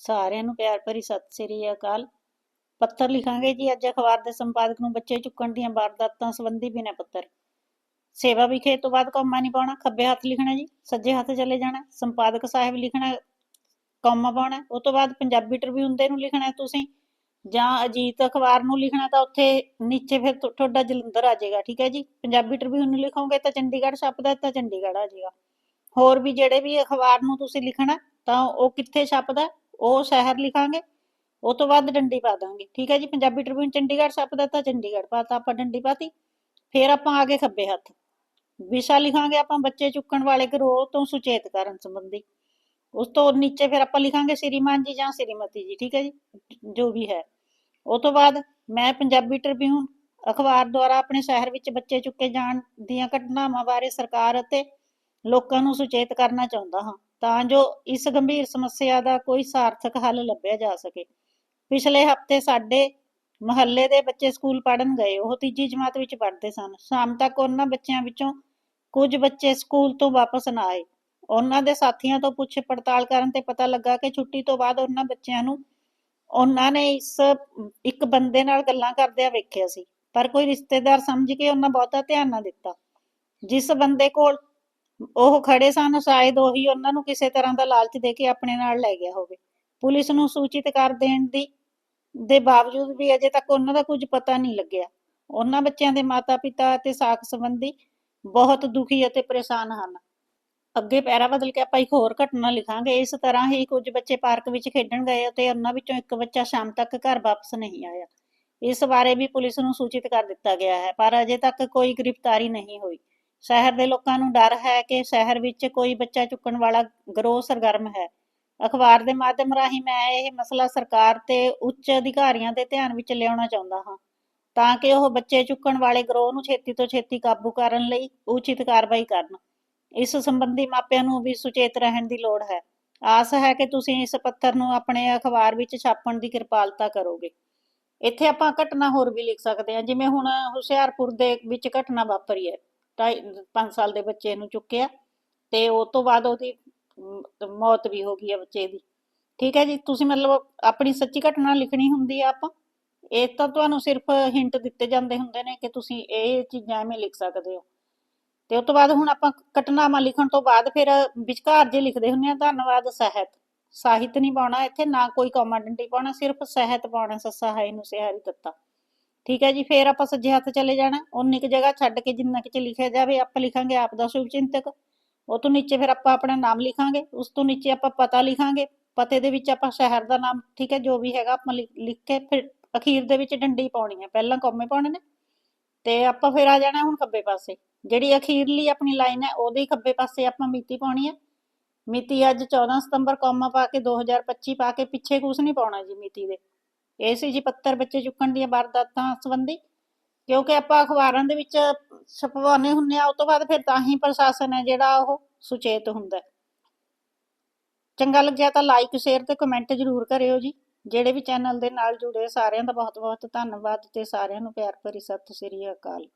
ਸਾਰਿਆਂ ਨੂੰ ਪਿਆਰ ਭਰੀ ਸਤਿ ਸ੍ਰੀ ਅਕਾਲ। ਪੱਤਰ ਲਿਖਾਂਗੇ ਜੀ ਅੱਜ ਅਖਬਾਰ ਦੇ ਸੰਪਾਦਕ ਨੂੰ ਬੱਚੇ ਚੁੱਕਣ ਦੀਆਂ ਵਾਰਦਾਤਾਂ ਸੰਬੰਧੀ ਬਿਨਾ ਪੱਤਰ। ਸੇਵਾ ਵਿਖੇ ਤੋਂ ਬਾਅਦ ਕੌਮਾ ਨਹੀਂ ਪਾਉਣਾ, ਖੱਬੇ ਹੱਥ ਲਿਖਣਾ ਜੀ, ਸੱਜੇ ਹੱਥ ਚਲੇ ਜਾਣਾ, ਸੰਪਾਦਕ ਸਾਹਿਬ ਲਿਖਣਾ, ਕੌਮਾ ਪਾਉਣਾ, ਉਹ ਤੋਂ ਬਾਅਦ ਪੰਜਾਬੀ ਟ੍ਰਿਬਿਊਨ ਦੇ ਨੂੰ ਲਿਖਣਾ ਤੁਸੀਂ, ਜਾਂ ਅਜੀਤ ਅਖਬਾਰ ਨੂੰ ਲਿਖਣਾ ਤਾਂ ਉੱਥੇ ਨੀਚੇ ਫਿਰ ਤੁਹਾਡਾ ਜਲੰਧਰ ਆ ਜਾਏਗਾ, ਠੀਕ ਹੈ ਜੀ? ਪੰਜਾਬੀ ਟ੍ਰਿਬਿਊਨ ਨੂੰ ਲਿਖੋਗੇ ਤਾਂ ਚੰਡੀਗੜ੍ਹ ਛਪਦਾ, ਤਾਂ ਚੰਡੀਗੜ੍ਹ ਆ ਜਾਏਗਾ। ਹੋਰ ਵੀ ਜਿਹੜੇ ਵੀ ਅਖਬਾਰ ਨੂੰ ਤੁਸੀਂ ਲਿਖਣਾ ਤਾਂ ਉਹ ਕਿੱਥੇ ਛਪਦਾ? ਉਹ ਸ਼ਹਿਰ ਲਿਖਾਂਗੇ, ਉਹ ਤੋਂ ਬਾਅਦ ਡੰਡੀ ਪਾ ਦਾਂਗੇ। ਠੀਕ ਹੈ ਜੀ? ਪੰਜਾਬੀ ਟ੍ਰਿਬਿਊਨ ਚੰਡੀਗੜ੍ਹ ਛਪਦਾ ਤਾਂ ਚੰਡੀਗੜ੍ਹ ਪਾਤਾ ਆਪਾਂ ਡੰਡੀ ਪਾਤੀ। ਫਿਰ ਆਪਾਂ ਆ ਖੱਬੇ ਹੱਥ। ਵਿਸ਼ਾ ਲਿਖਾਂਗੇ ਆਪਾਂ ਬੱਚੇ ਚੁੱਕਣ ਵਾਲੇ ਗਰੋਹ ਤੋਂ ਸੁਚੇਤ ਕਰਨ ਸੰਬੰਧੀ। ਉਸ ਤੋਂ ਨੀਚੇ ਫਿਰ ਆਪਾਂ ਲਿਖਾਂਗੇ ਸ਼੍ਰੀਮਾਨ ਜੀ ਜਾਂ ਸ਼੍ਰੀਮਤੀ ਜੀ, ਠੀਕ ਹੈ ਜੀ? ਜੋ ਵੀ ਹੈ। ਉਹ ਤੋਂ ਬਾਅਦ ਮੈਂ ਪੰਜਾਬੀ ਟ੍ਰਿਬਿਊਨ ਅਖਬਾਰ ਦੁਆਰਾ ਆਪਣੇ ਸ਼ਹਿਰ ਵਿੱਚ ਬੱਚੇ ਚੁੱਕੇ ਜਾਣ ਦੀਆਂ ਘਟਨਾਵਾਂ ਬਾਰੇ ਸਰਕਾਰ ਅਤੇ ਲੋਕਾਂ ਨੂੰ ਸੁਚੇਤ ਕਰਨਾ ਚਾਹੁੰਦਾ ਹਾਂ। ਤਾਂ ਜੋ ਇਸ ਗੰਭੀਰ ਸਮੱਸਿਆ ਦਾ ਕੋਈ ਸਾਰਥਕ ਹੱਲ ਲੱਭਿਆ ਜਾ ਸਕੇ। ਪਿਛਲੇ ਹਫ਼ਤੇ ਸਾਡੇ ਮੁਹੱਲੇ ਦੇ ਬੱਚੇ ਸਕੂਲ ਪੜ੍ਹਨ ਗਏ। ਉਹ ਤੀਜੀ ਜਮਾਤ ਵਿੱਚ ਪੜ੍ਹਦੇ ਸਨ। ਸ਼ਾਮ ਤੱਕ ਉਹਨਾਂ ਬੱਚਿਆਂ ਵਿੱਚੋਂ ਕੁਝ ਬੱਚੇ ਸਕੂਲ ਤੋਂ ਵਾਪਸ ਨਾ ਆਏ। ਉਹਨਾਂ ਦੇ ਸਾਥੀਆਂ ਤੋਂ ਪੁੱਛ ਪੜਤਾਲ ਕਰਨ ਤੇ ਪਤਾ ਲੱਗਾ ਕਿ ਛੁੱਟੀ ਤੋਂ ਬਾਅਦ ਉਹਨਾਂ ਬੱਚਿਆਂ ਨੂੰ ਉਹਨਾਂ ਨੇ ਇਸ ਇੱਕ ਬੰਦੇ ਨਾਲ ਗੱਲਾਂ ਕਰਦਿਆਂ ਵੇਖਿਆ ਸੀ। ਪਰ ਕੋਈ ਰਿਸ਼ਤੇਦਾਰ ਸਮਝ ਕੇ ਉਹਨਾਂ ਬਹੁਤਾ ਧਿਆਨ ਨਾ ਦਿੱਤਾ। ਜਿਸ ਬੰਦੇ ਕੋਲ ਉਹ ਖੜੇ ਸਨ, ਸ਼ਾਇਦ ਉਹੀ ਉਹਨਾਂ ਨੂੰ ਕਿਸੇ ਤਰ੍ਹਾਂ ਦਾ ਲਾਲਚ ਦੇ ਕੇ ਆਪਣੇ ਨਾਲ ਲੈ ਗਿਆ ਹੋਵੇ। ਪੁਲਿਸ ਨੂੰ ਸੂਚਿਤ ਕਰ ਦੇਣ ਦੀ, ਦੇ ਬਾਵਜੂਦ ਵੀ ਅਜੇ ਤੱਕ ਉਹਨਾਂ ਦਾ ਕੁਝ ਪਤਾ ਨਹੀਂ ਲੱਗਿਆ। ਉਹਨਾਂ ਬੱਚਿਆਂ ਦੇ ਮਾਤਾ-ਪਿਤਾ ਅਤੇ ਸਾਕ ਸੰਬੰਧੀ ਬਹੁਤ ਦੁਖੀ ਅਤੇ ਪਰੇਸ਼ਾਨ ਹਨ। ਅੱਗੇ ਪੈਰਾ ਬਦਲ ਕੇ ਆਪਾਂ ਇੱਕ ਹੋਰ ਘਟਨਾ ਲਿਖਾਂਗੇ। ਇਸ ਤਰ੍ਹਾਂ ਹੀ ਕੁਝ ਬੱਚੇ ਪਾਰਕ ਵਿੱਚ ਖੇਡਣ ਗਏ ਅਤੇ ਉਹਨਾਂ ਵਿੱਚੋਂ ਇੱਕ ਬੱਚਾ ਸ਼ਾਮ ਤੱਕ ਘਰ ਵਾਪਸ ਨਹੀਂ ਆਇਆ। ਇਸ ਬਾਰੇ ਵੀ ਪੁਲਿਸ ਨੂੰ ਸੂਚਿਤ ਕਰ ਦਿੱਤਾ ਗਿਆ ਹੈ, ਪਰ ਅਜੇ ਤੱਕ ਕੋਈ ਗ੍ਰਿਫਤਾਰੀ ਨਹੀਂ ਹੋਈ। ਸ਼ਹਿਰ ਦੇ ਲੋਕਾਂ ਨੂੰ ਡਰ ਹੈ ਕਿ ਸ਼ਹਿਰ ਵਿੱਚ ਕੋਈ ਬੱਚਾ ਚੁੱਕਣ ਵਾਲਾ ਗਰੋਹ ਸਰਗਰਮ ਹੈ। ਅਖਬਾਰ ਦੇ ਮਾਧਿਅਮ ਰਾਹੀਂ ਮੈਂ ਇਹ ਮਸਲਾ ਸਰਕਾਰ ਤੇ ਉੱਚ ਅਧਿਕਾਰੀਆਂ ਦੇ ਧਿਆਨ ਵਿੱਚ ਲਿਆਉਣਾ ਚਾਹੁੰਦਾ ਹਾਂ, ਤਾਂ ਕਿ ਉਹ ਬੱਚੇ ਚੁੱਕਣ ਵਾਲੇ ਗਰੋਹ ਨੂੰ ਛੇਤੀ ਤੋਂ ਛੇਤੀ ਕਾਬੂ ਕਰਨ ਲਈ ਉਚਿਤ ਕਾਰਵਾਈ ਕਰਨ। ਇਸ ਸੰਬੰਧੀ ਮਾਪਿਆਂ ਨੂੰ ਵੀ ਸੁਚੇਤ ਰਹਿਣ ਦੀ ਲੋੜ ਹੈ। ਆਸ ਹੈ ਕਿ ਤੁਸੀਂ ਇਸ ਪੱਤਰ ਨੂੰ ਆਪਣੇ ਅਖਬਾਰ ਵਿੱਚ ਛਾਪਣ ਦੀ ਕਿਰਪਾਲਤਾ ਕਰੋਗੇ। ਇੱਥੇ ਆਪਾਂ ਘਟਨਾ ਹੋਰ ਵੀ ਲਿਖ ਸਕਦੇ ਹਾਂ, ਜਿਵੇਂ ਹੁਣ ਹੁਸ਼ਿਆਰਪੁਰ ਦੇ ਵਿੱਚ ਘਟਨਾ ਵਾਪਰੀ ਹੈ। ਢਾਈ 5 ਸਾਲ ਦੇ ਬੱਚੇ ਨੂੰ ਚੁੱਕਿਆ ਤੇ ਉਸ ਤੋਂ ਬਾਅਦ ਉਹਦੀ ਮੌਤ ਵੀ ਹੋ ਗਈ ਹੈ ਬੱਚੇ ਦੀ। ਠੀਕ ਹੈ ਜੀ? ਤੁਸੀਂ ਮਤਲਬ ਆਪਣੀ ਸੱਚੀ ਘਟਨਾ ਲਿਖਣੀ ਹੁੰਦੀ ਆ ਆਪਾਂ। ਇਹ ਤਾਂ ਤੁਹਾਨੂੰ ਸਿਰਫ ਹਿੰਟ ਦਿੱਤੇ ਜਾਂਦੇ ਹੁੰਦੇ ਨੇ ਕਿ ਤੁਸੀਂ ਇਹ ਚੀਜ਼ਾਂ ਐਵੇਂ ਲਿਖ ਸਕਦੇ ਹੋ। ਤੇ ਉਸ ਤੋਂ ਬਾਅਦ ਹੁਣ ਆਪਾਂ ਘਟਨਾਵਾਂ ਲਿਖਣ ਤੋਂ ਬਾਅਦ ਫਿਰ ਵਿਚਕਾਰ ਜੇ ਲਿਖਦੇ ਹੁੰਦੇ ਆ, ਧੰਨਵਾਦ, ਸਾਹਿਤ। ਸਾਹਿਤ ਨਹੀਂ ਪਾਉਣਾ ਇੱਥੇ, ਨਾ ਕੋਈ ਕੌਮਾ ਡੰਡੀ ਪਾਉਣਾ, ਸਿਰਫ ਸਾਹਿਤ ਪਾਉਣਾ, ਸੱਸਾ ਹੈ ਨੂੰ ਸਿਹਾਰੀ ਦਿੱਤਾ ਠੀਕ ਹੈ ਜੀ, ਫਿਰ ਆਪਾਂ ਸੱਜੇ ਹੱਥ ਚਲੇ ਜਾਣਾ। ਉਨੀ ਕੁ ਜਗ੍ਹਾ ਛੱਡ ਕੇ ਜਿੰਨਾ ਕੁ ਚ ਲਿਖਿਆ ਜਾਵੇ, ਆਪਾਂ ਲਿਖਾਂਗੇ ਆਪ ਦਾ ਸ਼ੁਭ ਚਿੰਤਕ। ਉਹ ਤੋਂ ਨੀਚੇ ਫਿਰ ਆਪਾਂ ਆਪਣਾ ਨਾਮ ਲਿਖਾਂਗੇ, ਉਸ ਤੋਂ ਨੀਚੇ ਆਪਾਂ ਪਤਾ ਲਿਖਾਂਗੇ। ਪਤੇ ਦੇ ਵਿੱਚ ਆਪਾਂ ਸ਼ਹਿਰ ਦਾ ਨਾਮ, ਠੀਕ ਹੈ, ਜੋ ਵੀ ਹੈਗਾ ਆਪਾਂ ਲਿਖ ਕੇ ਫਿਰ ਅਖੀਰ ਦੇ ਵਿੱਚ ਡੰਡੀ ਪਾਉਣੀ ਹੈ। ਪਹਿਲਾਂ ਕੌਮੇ ਪਾਉਣੇ ਨੇ, ਤੇ ਆਪਾਂ ਫਿਰ ਆ ਜਾਣਾ ਹੁਣ ਖੱਬੇ ਪਾਸੇ। ਜਿਹੜੀ ਅਖੀਰਲੀ ਆਪਣੀ ਲਾਈਨ ਹੈ, ਉਹਦੇ ਖੱਬੇ ਪਾਸੇ ਆਪਾਂ ਮਿਤੀ ਪਾਉਣੀ ਹੈ। ਮਿਤੀ ਅੱਜ 14 ਸਤੰਬਰ, ਕੌਮਾ ਪਾ ਕੇ 2025 ਪਾ ਕੇ ਪਿੱਛੇ ਕੁਝ ਨਹੀਂ ਪਾਉਣਾ ਜੀ ਮਿਤੀ ਦੇ। ਇਹ ਸੀ ਜੀ ਪੱਤਰ ਬੱਚੇ ਚੁੱਕਣ ਦੀਆਂ ਵਾਰਦਾਤਾਂ ਸੰਬੰਧੀ, ਕਿਉਂਕਿ ਆਪਾਂ ਅਖਬਾਰਾਂ ਦੇ ਵਿੱਚ ਛਪਵਾਉਂਦੇ ਹੁੰਨੇ ਆ ਉਸ ਤੋਂ ਬਾਅਦ ਫਿਰ ਤਾਂ ਹੀ ਪ੍ਰਸ਼ਾਸਨ ਹੈ ਜਿਹੜਾ ਉਹ ਸੁਚੇਤ ਹੁੰਦਾ ਚੰਗਾ ਲੱਗਿਆ ਤਾਂ ਲਾਈਕ ਸ਼ੇਅਰ ਤੇ ਕਮੈਂਟ ਜ਼ਰੂਰ ਕਰਿਓ ਜੀ, ਜਿਹੜੇ ਵੀ ਚੈਨਲ ਦੇ ਨਾਲ ਜੁੜੇ ਸਾਰਿਆਂ ਦਾ ਬਹੁਤ ਬਹੁਤ ਧੰਨਵਾਦ ਤੇ ਸਾਰਿਆਂ ਨੂੰ ਪਿਆਰ ਭਰੀ ਸਤਿ ਸ੍ਰੀ ਅਕਾਲ।